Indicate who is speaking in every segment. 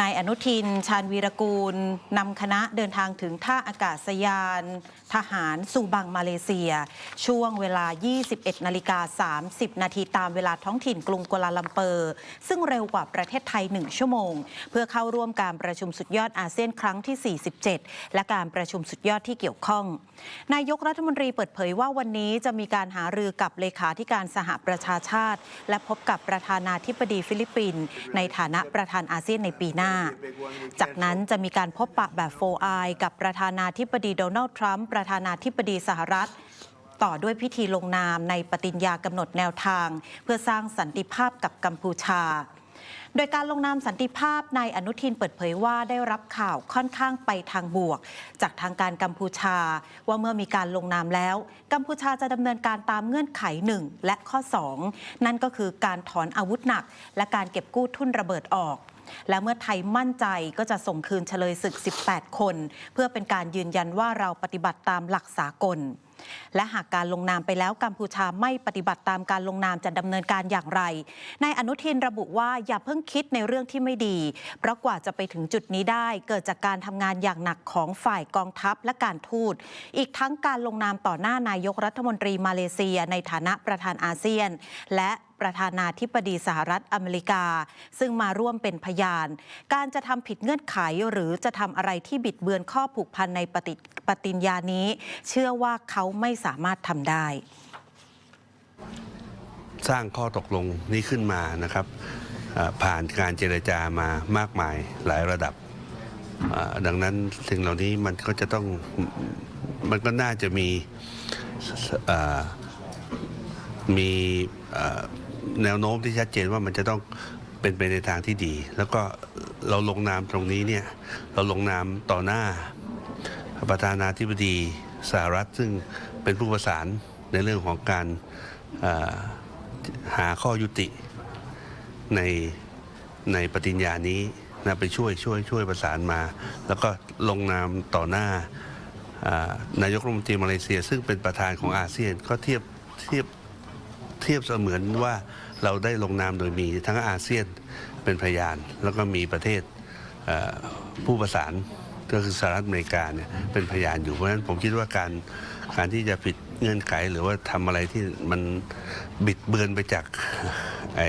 Speaker 1: นายอนุทิน ชาญวีรกูลนำคณะเดินทางถึงท่าอากาศยาน ทหารซูบังมาเลเซีย ช่วงเวลา 21 นาฬิกา 30 นาทีตามเวลาท้องถิ่นกรุงกัวลาลัมเปอร์ ซึ่งเร็วกว่าประเทศไทย 1 ชั่วโมง เพื่อเข้าร่วมการประชุมสุดยอดอาเซียนครั้งที่ 47 และการประชุมสุดยอดที่เกี่ยวข้อง นายกรัฐมนตรีเปิดเผยว่าวันนี้จะมีการหารือกับเลขาธิการสหประชาชาติ และพบกับประธานาธิบดีฟิลิปปินส์ในฐานะประธานอาเซียนในปีหน้าจากนั้นจะมีการพบปะแบบโฟไอกับประธานาธิบดีโดนัลด์ทรัมป์ประธานาธิบดีสหรัฐ ต่อด้วยพิธีลงนามในปฏิญญากำหนดแนวทาง เพื่อสร้างสันติภาพกับกัมพูชาโดยการลงนามสันติภาพนายอนุทินเปิดเผยว่าได้รับข่าวค่อนข้างไปทางบวก จากทางการกัมพูชา ว่าเมื่อมีการลงนามแล้ว กัมพูชาจะดำเนินการตามเงื่อนไข 1 และข้อ 2 นั่นก็คือการถอนอาวุธหนัก และการเก็บกู้ทุ่นระเบิดออก และเมื่อไทยมั่นใจก็จะส่งคืนเฉลยศึก 18 คน เพื่อเป็นการยืนยันว่าเราปฏิบัติตามหลักสากล และหากการลงนามไปแล้วกัมพูชาไม่ปฏิบัติตามการลงนามจะดำเนินการอย่างไรนายอนุทินระบุว่าอย่าเพิ่งคิดในเรื่องที่ไม่ดี เพราะกว่าจะไปถึงจุดนี้ได้ เกิดจากการทำงานอย่างหนักของฝ่ายกองทัพและการทูต อีกทั้งการลงนามต่อหน้านายกรัฐมนตรีมาเลเซีย ในฐานะประธานอาเซียน และ ประธานาธิบดีสหรัฐอเมริกา ซึ่งมาร่วมเป็นพยาน การจะทำผิดเงื่อนไขหรือจะทำอะไรที่บิดเบือนข้อผูกพันในปฏิปฏิญญานี้ เชื่อว่าเขาไม่สามารถทำได้
Speaker 2: สร้างข้อตกลงนี้ขึ้นมานะครับผ่านการเจรจามามากมายหลายระดับ ดังนั้นสิ่งเหล่านี้มันก็จะต้องมันก็น่าจะมีมี แนวโน้มที่ชัดเจนว่ามันจะต้องเป็นไปในทางที่ดี แล้วก็เราลงนามตรงนี้เนี่ยเราลงนามต่อหน้าประธานาธิบดีสหรัฐซึ่งเป็นผู้ประสานในเรื่องของการหาข้อยุติในในปฏิญญานี้นะไปช่วยช่วยช่วยประสานมา แล้วก็ลงนามต่อหน้าานายกรัฐมนตรีมาเลเซีย ซึ่งเป็นประธานของอาเซียนก็เทียบเทียบ เทียบเสมือนว่าเราได้ลงนามโดยมีทั้งอาเซียนเป็นพยาน แล้วก็มีประเทศผู้ประสานก็คือสหรัฐอเมริกาเนี่ยเป็นพยานอยู่เพราะฉะนั้นผมคิดว่าการการที่จะผิดเงื่อนไขหรือว่าทำอะไรที่มันบิดเบือนไปจากไอ้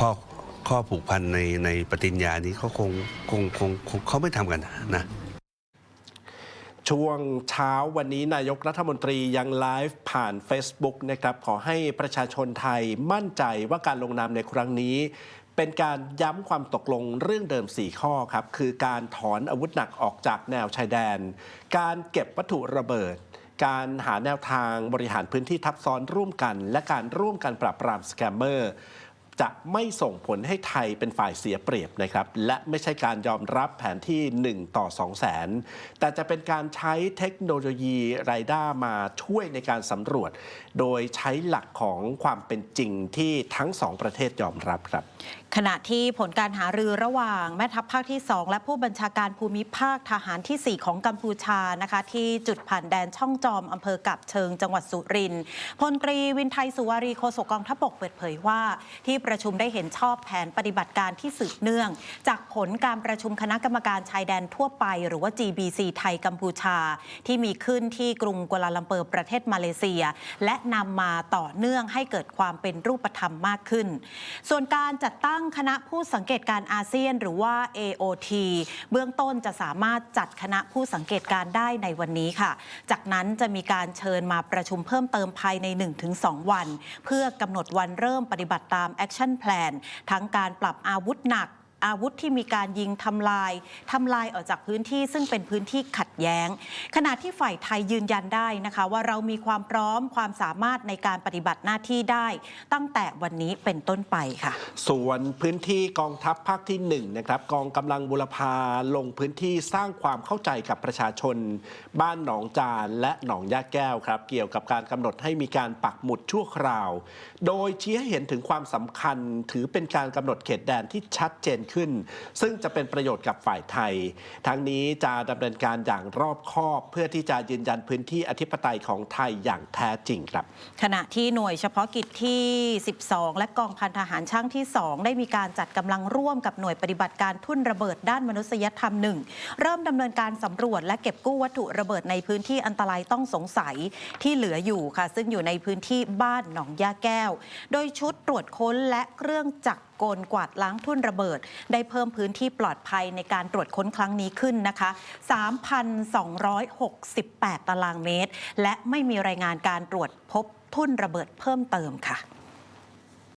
Speaker 2: ข้อข้อผูกพันในในปฏิญญานี้เขาคงคงคงคงเขาไม่ทำกันนะ
Speaker 3: ช่วงเช้าวันนี้นายกรัฐมนตรียังไลฟ์ผ่าน Facebook นะครับขอให้ประชาชนไทยมั่นใจว่าการลงนามในครั้งนี้ เป็นการย้ำความตกลงเรื่องเดิม 4 ข้อครับ คือการถอนอาวุธหนักออกจากแนวชายแดน การเก็บวัตถุระเบิด การหาแนวทางบริหารพื้นที่ทับซ้อนร่วมกัน และการร่วมกันปราบปรามสแกมเมอร์ จะไม่ส่งผลให้ไทยเป็นฝ่ายเสียเปรียบนะครับ และไม่ใช่การยอมรับแผนที่ 1 ต่อ 2 0 0แสน แต่จะเป็นการใช้เทคโนโลยีไรด้ามาช่วยในการสำรวจ โดยใช้หลักของความเป็นจริงที่ทั้งสองประเทศยอมรับครับ
Speaker 1: ขณะที่ผลการหารือระหว่างแม่ทัพภาคที่ 2 และผู้บัญชาการภูมิภาคทหารที่ 4 ของกัมพูชานะคะ ที่จุดผ่านแดนช่องจอมอำเภอกับเชิงจังหวัดสุรินทร์พลตรีวินไทยสุวารีโฆษกกองทัพบกเปิดเผยว่าที่ประชุมได้เห็นชอบแผนปฏิบัติการที่สืบเนื่อง จากผลการประชุมคณะกรรมการชายแดนทั่วไป หรือว่า GBC ไทยกัมพูชา ที่มีขึ้นที่กรุงกัวลาลัมเปอร์ประเทศมาเลเซีย และนำมาต่อเนื่องให้เกิดความเป็นรูปธรรมมากขึ้น ส่วนการจัดตั้งคณะผู้สังเกตการอาเซียน หรือว่า AOT เบื้องต้นจะสามารถจัดคณะผู้สังเกตการได้ในวันนี้ค่ะ จากนั้นจะมีการเชิญมาประชุมเพิ่มเติมภายใน 1-2 วัน เพื่อกำหนดวันเริ่มปฏิบัติตาม Action Plan ทั้งการปรับอาวุธหนัก อาวุธที่มีการยิงทำลายทำลายออกจากพื้นที่ซึ่งเป็นพื้นที่ขัดแย้ง ขณะที่ฝ่ายไทยยืนยันได้นะคะ ว่าเรามีความพร้อมความสามารถในการปฏิบัติหน้าที่ได้ ตั้งแต่วันนี้เป็นต้นไปค่ะ
Speaker 3: ส่วนพื้นที่กองทัพภาคที่1นะครับกองกำลังบุรพาลงพื้นที่สร้างความเข้าใจกับประชาชน บ้านหนองจานและหนองยาแก้วครับ เกี่ยวกับการกำหนดให้มีการปักหมุดชั่วคราว โดยชี้ให้เห็นถึงความสำคัญถือเป็นการกำหนดเขตแดนที่ชัดเจนขึ้น ซึ่งจะเป็นประโยชน์กับฝ่ายไทย ทั้งนี้จะดำเนินการอย่างรอบคอบ เพื่อที่จะยืนยันพื้นที่อธิปไตยของไทยอย่างแท้จริงครับ
Speaker 1: ขณะที่หน่วยเฉพาะกิจที่ 12 และกองพันทหารช่างที่ 2 ได้มีการจัดกำลังร่วมกับหน่วยปฏิบัติการทุ่นระเบิดด้านมนุษยธรรมหนึ่งเริ่มดำเนินการสำรวจ และเก็บกู้วัตถุระเบิดในพื้นที่อันตรายต้องสงสัยที่เหลืออยู่ค่ะ ซึ่งอยู่ในพื้นที่บ้านหนองยาแก้ว โดยชุดตรวจค้นและเครื่องจักร กลกวาดล้างทุ่นระเบิด ได้เพิ่มพื้นที่ปลอดภัยในการตรวจค้นครั้งนี้ขึ้นนะคะ 3,268 ตารางเมตร และไม่มีรายงานการตรวจพบทุ่นระเบิดเพิ่มเติมค่ะ